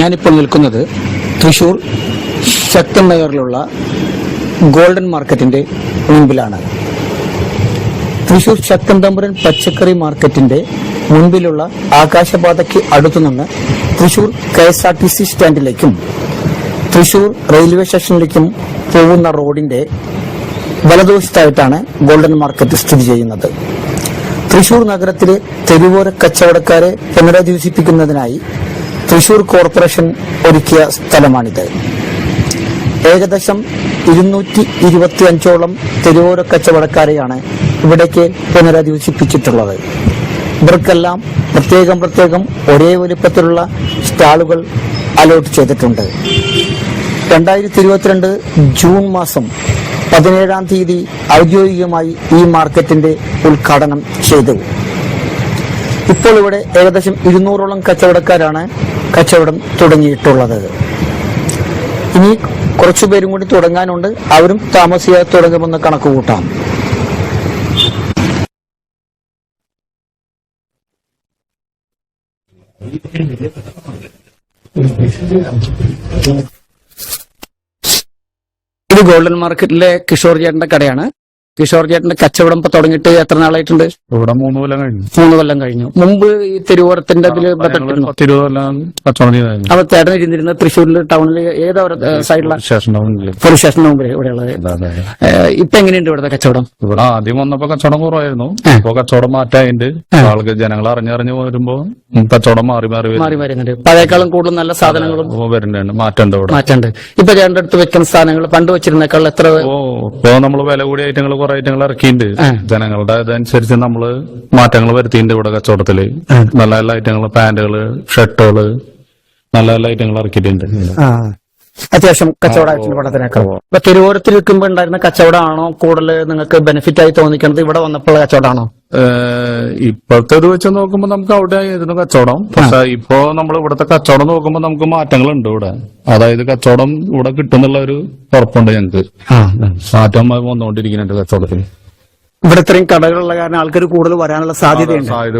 ഞാനിപ്പോൾ നിൽക്കുന്നത് തൃശൂർ ശക്തൻ നഗറിലുള്ള ഗോൾഡൻ മാർക്കറ്റിന്റെ മുൻപിലാണ്. തൃശൂർ ശക്തൻ തമ്പുരൻ പച്ചക്കറി മാർക്കറ്റിന്റെ മുൻപിലുള്ള ആകാശപാതയ്ക്ക് അടുത്തുനിന്ന് Thrissur K S R T C സ്റ്റാൻഡിലേക്കും Thrissur railway സ്റ്റേഷനിലേക്കും പോകുന്ന റോഡിന്റെ വലതുവശത്തായിട്ടാണ് ഗോൾഡൻ മാർക്കറ്റ് സ്ഥിതി ചെയ്യുന്നത്. തൃശൂർ നഗരത്തിലെ തെരുവോര കച്ചവടക്കാരെ പുനരധിവസിപ്പിക്കുന്നതിനായി തൃശൂർ കോർപ്പറേഷൻ ഒരുക്കിയ സ്ഥലമാണിത്. ഏകദേശം ഇരുന്നൂറ്റി ഇരുപത്തി അഞ്ചോളം തെരുവോര കച്ചവടക്കാരെയാണ് ഇവിടേക്ക് പുനരധിവസിപ്പിച്ചിട്ടുള്ളത്. ഇവർക്കെല്ലാം പ്രത്യേകം പ്രത്യേകം ഒരേ വലിപ്പത്തിലുള്ള സ്റ്റാളുകൾ അലോട്ട് ചെയ്തിട്ടുണ്ട്. രണ്ടായിരത്തി ഇരുപത്തിരണ്ട് ജൂൺ മാസം പതിനേഴാം തീയതി ഔദ്യോഗികമായി ഈ മാർക്കറ്റിന്റെ ഉദ്ഘാടനം ചെയ്തു. ഇപ്പോൾ ഇവിടെ ഏകദേശം ഇരുന്നൂറോളം കച്ചവടക്കാരാണ് കച്ചവടം തുടങ്ങിയിട്ടുള്ളത്. ഇനി കുറച്ചു പേരും കൂടി തുടങ്ങാനുണ്ട്. അവരും താമസിയാതെ തുടങ്ങുമെന്ന് കണക്ക് കൂട്ടാം ഗോൾഡൻ മാർക്കറ്റിലെ കിഷോർ ചേട്ടന്റെ കടയാണ്. കിഷോർ ചേട്ടന്റെ കച്ചവടം ഇപ്പൊ തുടങ്ങിയിട്ട് എത്ര നാളായിട്ടുണ്ട്? ഇവിടെ മൂന്ന് കൊല്ലം കഴിഞ്ഞു. മൂന്ന് കൊല്ലം കഴിഞ്ഞു. മുമ്പ് ഈ തിരുവോരത്തിന്റെ അതിൽ അപ്പൊ ചേട്ടൻ ഇരുന്നിരുന്ന തൃശ്ശൂരിൽ ടൗണിൽ ഏതാ സൈഡിലാണ് ടൗണിൽ. പോലീസ് സ്റ്റേഷന് മുമ്പിൽ ഇവിടെയുള്ളത് ഇപ്പൊ എങ്ങനെയുണ്ട് ഇവിടുത്തെ കച്ചവടം? ഇവിടെ ആദ്യം വന്നപ്പോ കച്ചവടം കുറവായിരുന്നു. ഇപ്പൊ കച്ചവടം മാറ്റായിട്ട് ആൾക്ക് ജനങ്ങൾ അറിഞ്ഞറിഞ്ഞു വരുമ്പോ കച്ചവടം മാറി മാറി. മാറി വരുന്നുണ്ട്. പഴയക്കാളും കൂടുതൽ നല്ല സാധനങ്ങളും വരുന്നുണ്ട്. മാറ്റണ്ട് ഇവിടെ. മാറ്റണ്ട്. ഇപ്പൊ ചേട്ടന്റെ അടുത്ത് വെക്കുന്ന സാധനങ്ങൾ പണ്ട് വെച്ചിരുന്നേക്കാൾ എത്ര ഇപ്പൊ നമ്മൾ വില കൂടിയ ഐറ്റങ്ങൾ കുറെ ഐറ്റങ്ങൾ ഇറക്കിയിട്ടുണ്ട്. ജനങ്ങളുടെ ഇതനുസരിച്ച് നമ്മൾ മാറ്റങ്ങൾ വരുത്തിയിട്ടുണ്ട് ഇവിടെ കച്ചവടത്തിൽ. നല്ല നല്ല ഐറ്റങ്ങൾ പാന്റുകൾ ഷർട്ടുകൾ നല്ല നല്ല ഐറ്റങ്ങൾ ഇറക്കിയിട്ടുണ്ട്. അത്യാവശ്യം ഇപ്പൊ തിരുവോരത്തിൽ നിൽക്കുമ്പോൾ ഉണ്ടായിരുന്ന കച്ചവടമാണോ കൂടുതൽ നിങ്ങൾക്ക് ബെനിഫിറ്റ് ആയി തോന്നിക്കുന്നത് ഇവിടെ വന്നപ്പോൾ കച്ചവടമാണോ? ഇപ്പോഴത്തെ ഇത് വെച്ച് നോക്കുമ്പോൾ നമുക്ക് അവിടെ ആയിരുന്നു കച്ചവടം. പക്ഷെ ഇപ്പോ നമ്മൾ ഇവിടുത്തെ കച്ചവടം നോക്കുമ്പോൾ നമുക്ക് മാറ്റങ്ങളുണ്ട് ഇവിടെ. അതായത് കച്ചവടം ഇവിടെ കിട്ടുന്നുള്ള ഒരു ഉറപ്പുണ്ട് ഞങ്ങൾക്ക് മാറ്റം വന്നുകൊണ്ടിരിക്കുന്നുണ്ട് കച്ചവടത്തിൽ. ഇവിടെ ഇത്രയും കടകളുള്ള കാരണം ആൾക്കാർ കൂടുതൽ വരാനുള്ള സാധ്യതയുണ്ട്. സാധ്യത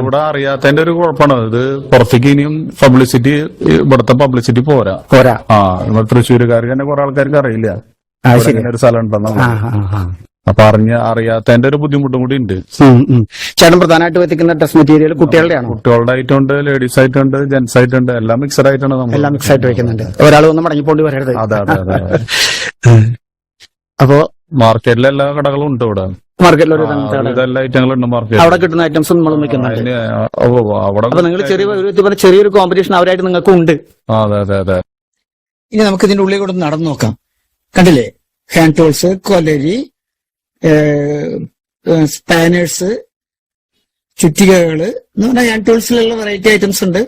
ഇവിടെ അറിയാത്തതിന്റെ ഒരു കുഴപ്പമാണ്. ഇത് പുറത്തേക്ക് ഇനിയും പബ്ലിസിറ്റി ഇവിടുത്തെ പബ്ലിസിറ്റി പോരാ. പോരാ. ആ ഇവിടെ തൃശ്ശൂരുകാർക്ക് തന്നെ കുറെ ആൾക്കാർക്ക് അറിയില്ല. ഒരു സ്ഥലം ഉണ്ടെന്ന് ആ, ആ, ആ. അപ്പൊ അറിഞ്ഞ അറിയാത്തതിന്റെ ഒരു ബുദ്ധിമുട്ടും കൂടി ഉണ്ട്. ചേട്ടൻ പ്രധാനമായിട്ട് വെക്കുന്ന ഡ്രസ് മെറ്റീരിയൽ കുട്ടികളുടെ ആണ്? കുട്ടികളുടെ ആയിട്ടുണ്ട് ഉണ്ട് ലേഡീസ് ആയിട്ടുണ്ട് ജെന്റ്സ് ആയിട്ടുണ്ട് എല്ലാം മിക്സഡ് ആയിട്ടാണ് നമ്മൾ എല്ലാം മിക്സ് ആയിട്ട് വെക്കുന്നുണ്ട്. ഒരാൾ ഒന്നും മടങ്ങിപ്പോണ്ടി വരരുത്. അതെ അതെ. അപ്പോ മാർക്കറ്റിൽ എല്ലാ കടകളും ഉണ്ട് ഇവിടെ. മാർക്കറ്റിൽ ഒരു. ഐറ്റങ്ങളും ഉണ്ട് അവിടെ കിട്ടുന്ന ഐറ്റംസ് നമ്മൾ വെക്കുന്നുണ്ട്. അവിടെ നിങ്ങൾ ചെറിയ ഒരു ചെറിയൊരു കോമ്പറ്റീഷൻ അവരായിട്ട് നിങ്ങൾക്ക് ഉണ്ട്. അതെ അതെ അതെ. ഇനി നമുക്ക് ഇതിന്റെ ഉള്ളിൽ കൂടെ ഒന്ന് നടന്നു നോക്കാം. കണ്ടില്ലേ? ഹാൻഡ് ടൂൾസ് കൊലരി സ്പാനേഴ്സ് ചുറ്റികകൾ എന്ന് പറഞ്ഞാൽ ഹാൻഡ് ടൂൾസിലുള്ള വെറൈറ്റി ഐറ്റംസ് ഉണ്ട്.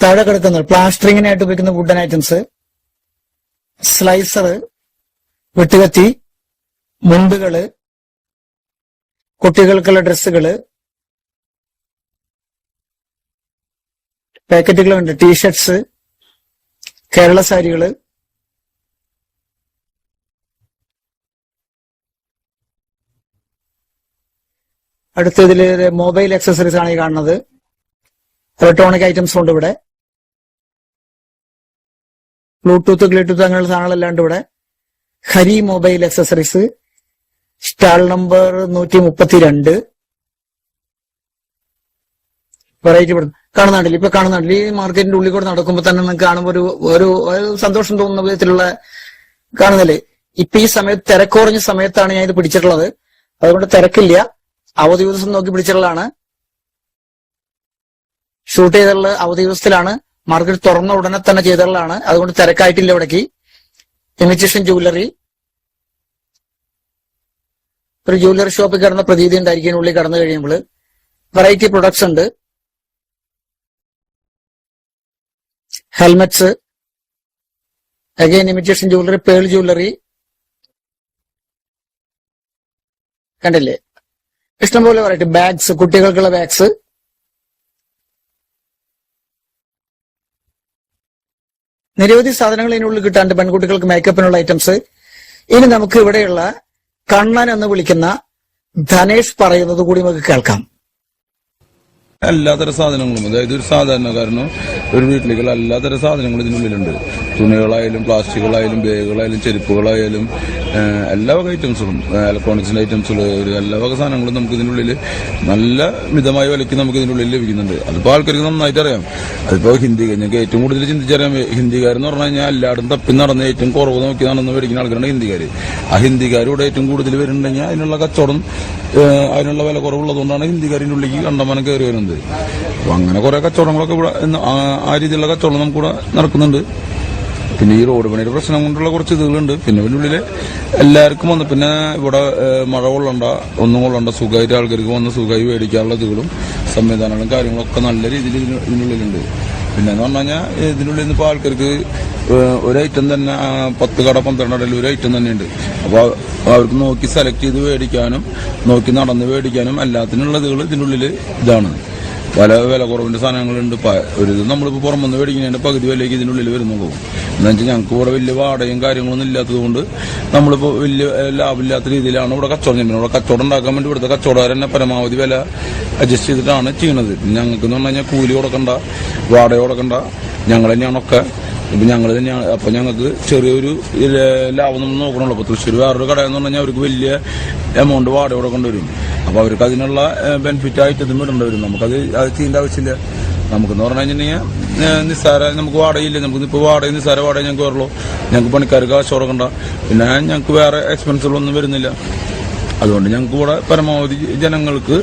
താഴെ കിടക്കുന്നത് പ്ലാസ്റ്ററിങ്ങിനായിട്ട് ഉപയോഗിക്കുന്ന വുഡൻ ഐറ്റംസ് സ്ലൈസർ വെട്ടുകത്തി മുണ്ടുകൾ കുട്ടികൾക്കുള്ള ഡ്രസ്സുകൾ പാക്കറ്റുകളുണ്ട് ടീഷർട്സ് കേരള സാരികൾ അടുത്തതിൽ മൊബൈൽ അക്സസറീസ് ആണ് ഈ കാണുന്നത്. ഇലക്ട്രോണിക് ഐറ്റംസ് ഉണ്ട് ഇവിടെ. ബ്ലൂടൂത്ത് ബ്ലൂടൂത്ത് അങ്ങനെയുള്ള സാധനങ്ങളെല്ലാം ഉണ്ട് ഇവിടെ. Hari mobile accessories stall number നൂറ്റി മുപ്പത്തിരണ്ട് വെറൈറ്റി കാണുന്നുണ്ടല്ലോ ഇപ്പൊ കാണുന്നുണ്ടല്ലോ. ഈ മാർക്കറ്റിന്റെ ഉള്ളിൽ കൂടെ നടക്കുമ്പോൾ തന്നെ നിങ്ങൾക്ക് കാണുമ്പോൾ ഒരു ഒരു സന്തോഷം തോന്നുന്ന വിധത്തിലുള്ള കാണുന്നില്ലേ? ഇപ്പൊ ഈ സമയത്ത് തിരക്കുറഞ്ഞ സമയത്താണ് ഞാൻ ഇത് പിടിച്ചിട്ടുള്ളത്. അതുകൊണ്ട് തിരക്കില്ല. അവധി ദിവസം നോക്കി പിടിച്ചിട്ടുള്ളതാണ്. ഷൂട്ട് ചെയ്തിട്ടുള്ള അവധി ദിവസത്തിലാണ് മാർക്കറ്റ് തുറന്ന ഉടനെ തന്നെ ചെയ്തിട്ടുള്ളതാണ്. അതുകൊണ്ട് തിരക്കായിട്ടില്ല ഇവിടേക്ക്. ഇമിറ്റേഷൻ ജുവലറി ഒരു ജ്വല്ലറി ഷോപ്പിൽ കിടന്ന പ്രതീതി ഉണ്ടായിരിക്കും ഉള്ളിൽ കടന്നു കഴിയുമ്പോൾ. വെറൈറ്റി പ്രൊഡക്ട്സ് ഉണ്ട്. Helmets again imitation jewellery pearl jewellery കണ്ടില്ലേ? ഇഷ്ടംപോലെ വെറൈറ്റി ബാഗ്സ് കുട്ടികൾക്കുള്ള ബാഗ്സ് നിരവധി സാധനങ്ങൾ ഇതിനുള്ളിൽ കിട്ടാണ്ട് പെൺകുട്ടികൾക്ക് മേക്കപ്പിനുള്ള ഐറ്റംസ് ഇനി നമുക്ക് ഇവിടെയുള്ള കണ്ണൻ എന്ന് വിളിക്കുന്ന ധനേഷ് പറയുന്നത് കൂടി നമുക്ക് കേൾക്കാം. എല്ലാത്തരം സാധനങ്ങളും അതായത് ഒരു സാധാരണക്കാരനോ ഒരു വീട്ടിലേക്കുള്ള എല്ലാത്തരം സാധനങ്ങളും ഇതിനുള്ളിലുണ്ട്. തുണികളായാലും പ്ലാസ്റ്റിക്കുകളായാലും ബാഗുകളായാലും ചെരുപ്പുകളായാലും എല്ലാ വക ഐറ്റംസുകളും ഇലക്ട്രോണിക്സിന്റെ ഐറ്റംസുകൾ ഒരു എല്ലാ വക സാധനങ്ങളും നമുക്ക് ഇതിനുള്ളിൽ നല്ല മിതമായ വിലയ്ക്ക് നമുക്ക് ഇതിനുള്ളിൽ ലഭിക്കുന്നുണ്ട്. അതിപ്പോൾ ആൾക്കാർക്ക് നന്നായിട്ട് അറിയാം. അതിപ്പോൾ ഹിന്ദി ഞങ്ങൾക്ക് ഏറ്റവും കൂടുതൽ ചിന്തിച്ചറിയാം ഹിന്ദിക്കാരെന്ന് പറഞ്ഞു കഴിഞ്ഞാൽ എല്ലായിടും തപ്പി നടന്ന് ഏറ്റവും കുറവ് നോക്കി നടന്ന് മേടിക്കുന്ന ആൾക്കാരാണ് ഹിന്ദിക്കാർ ആ ഹിന്ദിക്കാരുടെ ഏറ്റവും കൂടുതൽ വരുന്നുണ്ടെങ്കിൽ അതിനുള്ള കച്ചവടം അതിനുള്ള വില കുറവുള്ളതുകൊണ്ടാണ് ഹിന്ദിക്കാരിന്റെ ഉള്ളിലേക്ക് കണ്ടമാനം കയറി വരുന്നത്. അപ്പോൾ അങ്ങനെ കുറെ കച്ചവടങ്ങളൊക്കെ ഇവിടെ ആ- രീതിയിലുള്ള കച്ചവടം നമുക്കിവിടെ നടക്കുന്നുണ്ട്. പിന്നെ ഈ റോഡ് പണിയുടെ പ്രശ്നം കൊണ്ടുള്ള കുറച്ച് ഇതുകളുണ്ട്. പിന്നെ ഇതിന്റെ ഉള്ളിൽ എല്ലാവർക്കും വന്ന് പിന്നെ ഇവിടെ മഴ കൊള്ളണ്ട ഒന്നും കൊള്ളണ്ട സുഖമായിട്ട് ആൾക്കാർക്ക് വന്ന് സുഖമായി മേടിക്കാനുള്ള ഇതുകളും സംവിധാനങ്ങളും കാര്യങ്ങളൊക്കെ നല്ല രീതിയിൽ ഇതിന് ഇതിനുള്ളിലുണ്ട്. പിന്നെ എന്ന് പറഞ്ഞു കഴിഞ്ഞാൽ ഇതിനുള്ളിൽ നിന്ന് ഇപ്പോൾ ആൾക്കാർക്ക് ഒരു ഐറ്റം തന്നെ പത്ത് കട പന്ത്രണ്ട് കടയിൽ ഒരു ഐറ്റം തന്നെയുണ്ട്. അപ്പോൾ അവർക്ക് നോക്കി സെലക്ട് ചെയ്ത് മേടിക്കാനും നോക്കി നടന്ന് മേടിക്കാനും എല്ലാത്തിനുള്ള ഇതുകൾ ഇതിനുള്ളിൽ ഇതാണ്. പല വില കുറവിന്റെ സാധനങ്ങളുണ്ട്. ഒരു ഇത് നമ്മളിപ്പോൾ പുറമെന്ന് മേടിക്കുന്നതിന്റെ പകുതി വിലയ്ക്ക് ഇതിനുള്ളിൽ വരുന്നുള്ളൂ. എന്ന് വെച്ചാൽ ഞങ്ങൾക്ക് ഇവിടെ വലിയ വാടകയും കാര്യങ്ങളൊന്നും ഇല്ലാത്തത് കൊണ്ട് നമ്മളിപ്പോൾ വലിയ ലാഭമില്ലാത്ത രീതിയിലാണ് ഇവിടെ കച്ചവടം ചെയ്യുന്നത്. ഇവിടെ കച്ചവടം ഉണ്ടാക്കാൻ വേണ്ടി ഇവിടുത്തെ കച്ചവടക്കാർ തന്നെ പരമാവധി വില അഡ്ജസ്റ്റ് ചെയ്തിട്ടാണ് ചെയ്യണത് ഞങ്ങൾക്ക് എന്ന് പറഞ്ഞു കഴിഞ്ഞാൽ കൂലി കൊടുക്കണ്ട വാടക കൊടുക്കണ്ട ഞങ്ങൾ തന്നെയാണ് ഒക്കെ ഇപ്പൊ ഞങ്ങൾ തന്നെയാണ് അപ്പൊ ഞങ്ങൾക്ക് ചെറിയൊരു ലാഭം നമ്മൾ നോക്കണുള്ളൂ. അപ്പൊ തൃശ്ശൂർ വേറൊരു കടയെന്ന് പറഞ്ഞു കഴിഞ്ഞാൽ അവർക്ക് വലിയ എമൗണ്ട് വാടക കൊടുക്കേണ്ടി വരും. അപ്പൊ അവർക്ക് അതിനുള്ള ബെനിഫിറ്റ് ആയിട്ട് ഇതും ഇടേണ്ടി വരും. നമുക്കത് അത് ചെയ്യേണ്ട ആവശ്യമില്ല. നമുക്കെന്ന് പറഞ്ഞു കഴിഞ്ഞാൽ നിസ്സാര നമുക്ക് വാടകയില്ല? നമുക്ക് ഇപ്പോൾ വാടക നിസ്സാര വാടക ഞങ്ങൾക്ക് വരുള്ളൂ ഞങ്ങൾക്ക് പണിക്കാർക്ക് കാശ് കൊടുക്കണ്ട. പിന്നെ ഞങ്ങൾക്ക് വേറെ എക്സ്പെൻസുകളൊന്നും വരുന്നില്ല. അതുകൊണ്ട് ഞങ്ങൾക്ക് ഇവിടെ പരമാവധി ജനങ്ങൾക്ക്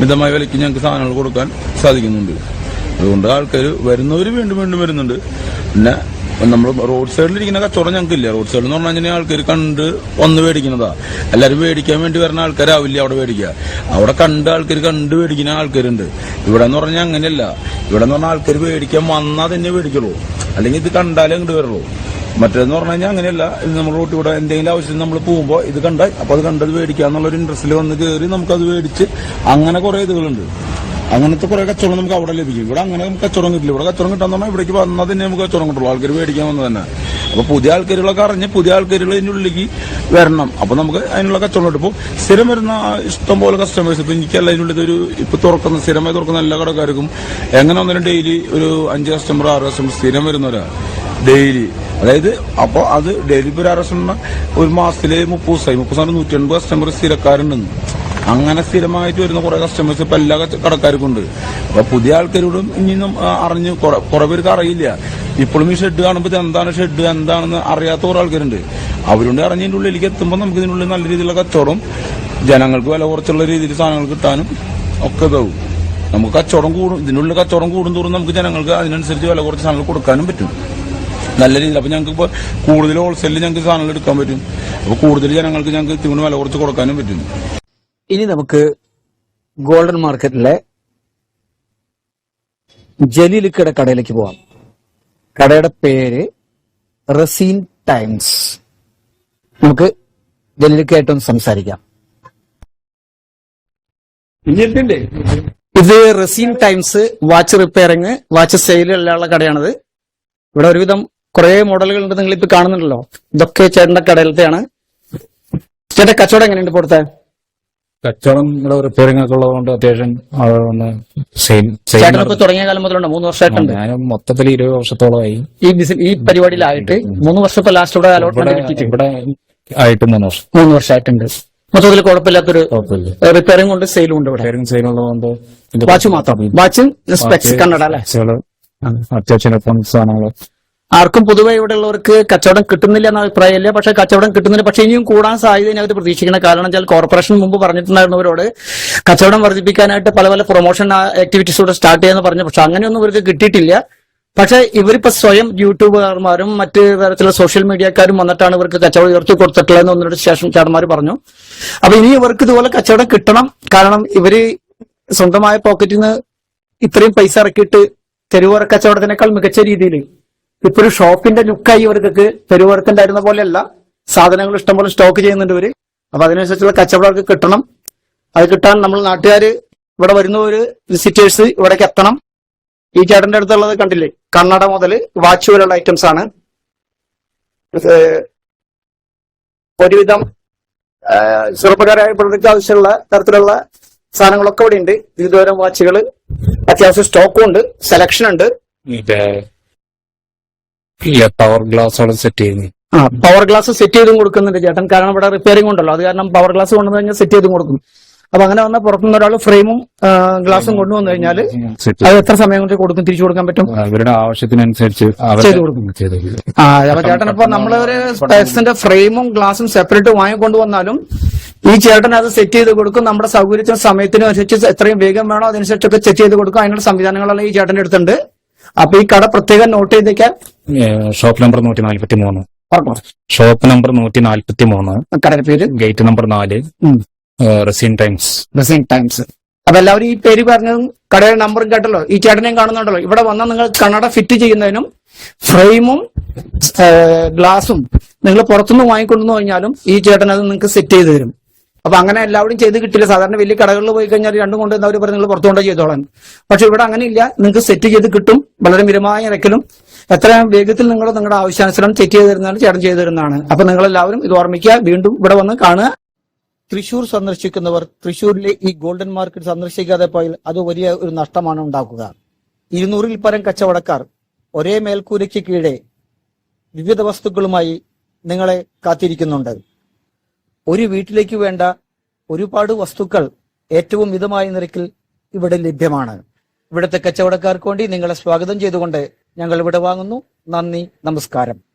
മിതമായ വിലയ്ക്ക് ഞങ്ങൾക്ക് സാധനങ്ങൾ കൊടുക്കാൻ സാധിക്കുന്നുണ്ട്. അതുകൊണ്ട് ആൾക്കാർ വരുന്നവർ വീണ്ടും വീണ്ടും വരുന്നുണ്ട്. പിന്നെ നമ്മൾ റോഡ് സൈഡിലിരിക്കുന്ന കച്ചവടം ഞങ്ങൾക്കില്ല. റോഡ് സൈഡിൽ എന്ന് പറഞ്ഞു കഴിഞ്ഞാൽ ആൾക്കാർ കണ്ട് വന്ന് മേടിക്കുന്നതാ. എല്ലാവരും മേടിക്കാൻ വേണ്ടി വരുന്ന ആൾക്കാരാവില്ല അവിടെ മേടിക്കുക. അവിടെ കണ്ട് ആൾക്കാർ കണ്ട് മേടിക്കുന്ന ആൾക്കാരുണ്ട്. ഇവിടെ എന്ന് പറഞ്ഞാൽ അങ്ങനെയല്ല. ഇവിടെ എന്ന് പറഞ്ഞാൽ ആൾക്കാർ മേടിക്കാൻ വന്നാൽ തന്നെ മേടിക്കുള്ളൂ. അല്ലെങ്കിൽ ഇത് കണ്ടാലേ അങ്ങോട്ട് വരുള്ളൂ. മറ്റേന്ന് പറഞ്ഞു കഴിഞ്ഞാൽ അങ്ങനെയല്ല. നമ്മൾ റോട്ടിൽ കൂടെ എന്തെങ്കിലും ആവശ്യം നമ്മൾ പോകുമ്പോൾ ഇത് കണ്ടാൽ അപ്പൊ അത് കണ്ടത് മേടിക്കുക എന്നുള്ളൊരു ഇൻട്രസ്റ്റിൽ വന്ന് കയറി നമുക്കത് മേടിച്ച് അങ്ങനെ കുറെ ഇതുകളുണ്ട്. അങ്ങനത്തെ കുറെ കച്ചവടം നമുക്ക് അവിടെ ലഭിക്കും. ഇവിടെ അങ്ങനെ നമുക്ക് കച്ചവടം കിട്ടില്ല. ഇവിടെ കച്ചവടം കിട്ടാൻ പറഞ്ഞാൽ ഇവിടേക്ക് വന്നാൽ തന്നെ നമുക്ക് കച്ചവടം കിട്ടുള്ളൂ. ആൾക്കാർ മേടിക്കാൻ വന്നത് തന്നെ. അപ്പൊ പുതിയ ആൾക്കാരുകളൊക്കെ അറിഞ്ഞ് പുതിയ ആൾക്കാരുകൾ അതിന്റെ ഉള്ളിലേക്ക് വരണം. അപ്പൊ നമുക്ക് അതിനുള്ള കച്ചവടം കിട്ടും. ഇപ്പോൾ സ്ഥിരം വരുന്ന ഇഷ്ടം പോലെ കസ്റ്റമേഴ്സ് ഇപ്പൊ എനിക്കല്ല അതിനുള്ളിൽ ഒരു ഇപ്പൊ തുറക്കുന്ന സ്ഥിരമായി തുറക്കുന്ന എല്ലാ കടക്കാർക്കും എങ്ങനെ വന്നാലും ഡെയിലി ഒരു അഞ്ച് കസ്റ്റമർ ആറ് കസ്റ്റമർ സ്ഥിരം വരുന്നവരാ. ഡെയിലി അതായത് അപ്പോൾ അത് ഡെയിലി ഇപ്പോൾ ഒരു ആറ് കസ്റ്റമറിന് ഒരു മാസത്തിലെ മുപ്പത് ദിവസമായി മുപ്പത് ദിവസം നൂറ്റി എൺപത് കസ്റ്റമർ സ്ഥിരക്കാരുണ്ടെന്ന്. അങ്ങനെ സ്ഥിരമായിട്ട് വരുന്ന കുറെ കസ്റ്റമേഴ്സ് ഇപ്പൊ എല്ലാ കടക്കാർക്കും ഉണ്ട് അപ്പൊ പുതിയ ആൾക്കാരോടും ഇനിയും അറിഞ്ഞു കുറെ- പേർക്ക് അറിയില്ല. ഇപ്പോഴും ഈ ഷെഡ് കാണുമ്പോൾ എന്താണ് ഷെഡ് എന്താണെന്ന് അറിയാത്ത കുറെ ആൾക്കാരുണ്ട്. അവരുണ്ട് അറിഞ്ഞതിന്റെ എനിക്ക് എത്തുമ്പോൾ നമുക്ക് ഇതിനുള്ളിൽ നല്ല രീതിയിലുള്ള കച്ചവടം ജനങ്ങൾക്ക് വില കുറച്ചുള്ള രീതിയിൽ സാധനങ്ങൾ കിട്ടാനും ഒക്കെ ഇതാവും. നമുക്ക് കച്ചവടം കൂടും ഇതിനുള്ളിൽ കച്ചവടം കൂടും തോറും നമുക്ക് ജനങ്ങൾക്ക് അതിനനുസരിച്ച് വില കുറച്ച് സാധനങ്ങൾ കൊടുക്കാനും പറ്റും. നല്ല രീതിയിൽ അപ്പൊ ഞങ്ങൾക്ക് ഇപ്പോൾ കൂടുതൽ ഹോൾസെയിലിൽ ഞങ്ങൾക്ക് സാധനങ്ങൾ എടുക്കാൻ പറ്റും. അപ്പൊ കൂടുതൽ ജനങ്ങൾക്ക് ഞങ്ങൾക്ക് ഇത്തിരി വില കുറച്ച് കൊടുക്കാനും പറ്റും. ഇനി നമുക്ക് ഗോൾഡൻ മാർക്കറ്റിലെ ജലീലിക്കയുടെ കടയിലേക്ക് പോവാം. കടയുടെ പേര് റസീൻ ടൈംസ്. നമുക്ക് ജലീലിക്കയായിട്ടൊന്ന് സംസാരിക്കാം. ഇത് Raseen Times watch repairing watch സെയിലുള്ള ഉള്ള കടയാണിത്. ഇവിടെ ഒരുവിധം കുറെ മോഡലുകൾ ഉണ്ട് നിങ്ങൾ ഇപ്പൊ കാണുന്നുണ്ടല്ലോ. ഇതൊക്കെ ചേട്ടന്റെ കടയിലത്തെയാണ്. ചേട്ടൻ കച്ചവടം എങ്ങനെയുണ്ട് ഇപ്പോഴത്തെ? കച്ചവടം റിപ്പയറിംഗ് ഒക്കെ ഉള്ളതുകൊണ്ട് അത്യാവശ്യം തുടങ്ങിയ കാലം മുതലുണ്ട്? മൂന്ന് വർഷമായിട്ടുണ്ട്. ഞാൻ മൊത്തത്തിൽ ഇരുപത് വർഷത്തോളമായി. ഈ ബിസിനസ് ഈ പരിപാടിയിലായിട്ട് മൂന്ന് വർഷം ഇപ്പൊ ലാസ്റ്റ് ഇവിടെ ഇവിടെ അലോട്ട്മെന്റ് ഇവിടെ ആയിട്ട് മൂന്ന് വർഷം. മൂന്ന് വർഷമായിട്ടുണ്ട്. മൊത്തത്തിൽ കുഴപ്പമില്ലാത്തൊരു കുഴപ്പമില്ല. റിപ്പയറിംഗ് ഉണ്ട് സെയിലും ഉണ്ട് ഇവിടെ. റിപ്പയറിംഗ് സെയിൽ ഉള്ളതുകൊണ്ട് ഇത് വാച്ച് മാത്രം. വാച്ച് സ്പെക്സ് കണ്ണട അല്ലെ? അത്യാവശ്യം സാധനങ്ങൾ. ആർക്കും പൊതുവെ ഇവിടെ ഉള്ളവർക്ക് കച്ചവടം കിട്ടുന്നില്ല എന്ന അഭിപ്രായമില്ല. പക്ഷെ കച്ചവടം കിട്ടുന്നില്ല. പക്ഷെ ഇനിയും കൂടാൻ സാധ്യത ഇതിനകത്ത് പ്രതീക്ഷിക്കണം കാരണം വെച്ചാൽ കോർപ്പറേഷൻ മുമ്പ് പറഞ്ഞിട്ടുണ്ടായിരുന്നവരോട് കച്ചവടം വർദ്ധിപ്പിക്കാനായിട്ട് പല പല പ്രൊമോഷൻ ആക്ടിവിറ്റീസ് ഇവിടെ സ്റ്റാർട്ട് ചെയ്യാന്ന് പറഞ്ഞു. പക്ഷെ അങ്ങനെയൊന്നും ഇവർക്ക് കിട്ടിയിട്ടില്ല. പക്ഷെ ഇവരിപ്പോ സ്വയം യൂട്യൂബർമാരും മറ്റ് തരത്തിലുള്ള സോഷ്യൽ മീഡിയക്കാരും വന്നിട്ടാണ് ഇവർക്ക് കച്ചവടം ഉയർത്തി കൊടുത്തിട്ടുള്ളതെന്ന് ഒന്നിനോട് ശേഷം ചേട്ടന്മാർ പറഞ്ഞു. അപ്പൊ ഇനി ഇവർക്ക് ഇതുപോലെ കച്ചവടം കിട്ടണം. കാരണം ഇവർ സ്വന്തമായ പോക്കറ്റിൽ നിന്ന് ഇത്രയും പൈസ ഇറക്കിയിട്ട് തെരുവോര കച്ചവടത്തിനേക്കാൾ മികച്ച രീതിയിൽ ഇപ്പൊ ഒരു ഷോപ്പിന്റെ ലുക്കായി ഇവർക്കൊക്കെ ഉണ്ടായിരുന്ന പോലെയല്ല. സാധനങ്ങൾ ഇഷ്ടംപോലെ സ്റ്റോക്ക് ചെയ്യുന്നുണ്ട് ഇവർ. അപ്പൊ അതിനനുസരിച്ചുള്ള കച്ചവടം കിട്ടണം. അത് കിട്ടാൻ നമ്മൾ നാട്ടുകാർ ഇവിടെ വരുന്നവര് വിസിറ്റേഴ്സ് ഇവിടേക്ക് എത്തണം. ഈ ചേട്ടന്റെ അടുത്തുള്ളത് കണ്ടില്ലേ? കണ്ണട മുതൽ വാച്ച് വരെയുള്ള ഐറ്റംസ് ആണ്. ഒരുവിധം ചെറുപ്പക്കാരായ പിള്ളേർക്ക് ആവശ്യമുള്ള തരത്തിലുള്ള സാധനങ്ങളൊക്കെ ഇവിടെ ഉണ്ട് വിവിധതരം വാച്ചുകൾ അത്യാവശ്യം സ്റ്റോക്കും ഉണ്ട് സെലക്ഷൻ ഉണ്ട്. മറ്റേ പവർ പവർ ഗ്ലാസ്സോടെ സെറ്റ് ചെയ്യുന്നത്. ആ പവർ ഗ്ലാസ് സെറ്റ് ചെയ്തും കൊടുക്കുന്നുണ്ട് ചേട്ടൻ. കാരണം ഇവിടെ റിപ്പയറിംഗ് ഉണ്ടല്ലോ. അത് കാരണം പവർ ഗ്ലാസ് കൊണ്ടുവന്ന് കഴിഞ്ഞാൽ സെറ്റ് ചെയ്തും കൊടുക്കും. അപ്പൊ അങ്ങനെ വന്ന പുറത്തുനിന്ന് ഒരാൾ ഫ്രെയിമും ഗ്ലാസും കൊണ്ടുവന്നു കഴിഞ്ഞാൽ അത് എത്ര സമയം കൊണ്ട് കൊടുക്കും? തിരിച്ചു കൊടുക്കാൻ പറ്റും? അവരുടെ ആവശ്യത്തിനനുസരിച്ച് ചെയ്തു കൊടുക്കും. ആ അപ്പൊ ചേട്ടൻ ഇപ്പൊ നമ്മളൊരു സ്പെക്സിന്റെ ഫ്രെയിമും ഗ്ലാസും സെപ്പറേറ്റ് വാങ്ങിക്കൊണ്ട് വന്നാലും ഈ ചേട്ടൻ അത് സെറ്റ് ചെയ്ത് കൊടുക്കും. നമ്മുടെ സൗകര്യത്തിനും സമയത്തിനും അനുസരിച്ച് എത്രയും വേഗം വേണോ അതനുസരിച്ചൊക്കെ സെറ്റ് ചെയ്ത് കൊടുക്കും. അതിനുള്ള സംവിധാനങ്ങളെല്ലാം ഈ ചേട്ടന്റെ അടുത്തുണ്ട്. അപ്പൊ ഈ കട പ്രത്യേകം നോട്ട് ചെയ്തേക്കാം ഷോപ്പ് നമ്പർ നൂറ്റി നാല്പത്തി മൂന്ന് ഷോപ്പ് നമ്പർ നൂറ്റി നാല്പത്തി മൂന്ന് കടയുടെ പേര്? ഗേറ്റ് നമ്പർ നാല്. റെസിൻ ടൈംസ് റെസിംഗ് ടൈംസ് അപ്പൊ എല്ലാവരും ഈ പേര് പറഞ്ഞതും കടയുടെ നമ്പറും കേട്ടല്ലോ. ഈ ചേട്ടനെയും കാണുന്നുണ്ടല്ലോ. ഇവിടെ വന്നാൽ നിങ്ങൾ കണ്ണട ഫിറ്റ് ചെയ്യുന്നതിനും ഫ്രെയിമും ഗ്ലാസും നിങ്ങൾ പുറത്തുനിന്ന് വാങ്ങിക്കൊണ്ടു കഴിഞ്ഞാലും ഈ ചേട്ടൻ അത് നിങ്ങൾക്ക് സെറ്റ് ചെയ്ത് തരും. അപ്പൊ അങ്ങനെ എല്ലാവരും ചെയ്ത് കിട്ടില്ല. സാധാരണ വലിയ കടകളിൽ പോയി കഴിഞ്ഞാൽ രണ്ടും കൊണ്ട് അവർ പറഞ്ഞു നിങ്ങൾ പുറത്തുകൊണ്ട് ചെയ്തോളാൻ പക്ഷെ ഇവിടെ അങ്ങനെ ഇല്ല നിങ്ങൾക്ക് സെറ്റ് ചെയ്ത് കിട്ടും. വളരെ മിതമായ നിരക്കിലും എത്രയും വേഗത്തിൽ നിങ്ങൾ നിങ്ങളുടെ ആവശ്യാനുസരണം സെറ്റ് ചെയ്ത് തരുന്നതാണ് ചേട്ടൻ ചെയ്തു തരുന്നതാണ്. അപ്പൊ നിങ്ങൾ എല്ലാവരും ഇത് ഓർമ്മിക്കുക വീണ്ടും ഇവിടെ വന്ന് കാണുക. തൃശൂർ സന്ദർശിക്കുന്നവർ തൃശൂരിലെ ഈ ഗോൾഡൻ മാർക്കറ്റ് സന്ദർശിക്കാതെ പോയാൽ അത് വലിയ ഒരു നഷ്ടമാണ് ഉണ്ടാക്കുക. ഇരുന്നൂറിൽ പരം കച്ചവടക്കാർ ഒരേ മേൽക്കൂരയ്ക്ക് കീഴെ വിവിധ വസ്തുക്കളുമായി നിങ്ങളെ കാത്തിരിക്കുന്നുണ്ട്. ഒരു വീട്ടിലേക്ക് വേണ്ട ഒരുപാട് വസ്തുക്കൾ ഏറ്റവും മിതമായ നിരക്കിൽ ഇവിടെ ലഭ്യമാണ്. ഇവിടുത്തെ കച്ചവടക്കാർക്ക് വേണ്ടി നിങ്ങളെ സ്വാഗതം ചെയ്തുകൊണ്ട് ഞങ്ങൾ ഇവിടെ വാങ്ങുന്നു. നന്ദി നമസ്കാരം.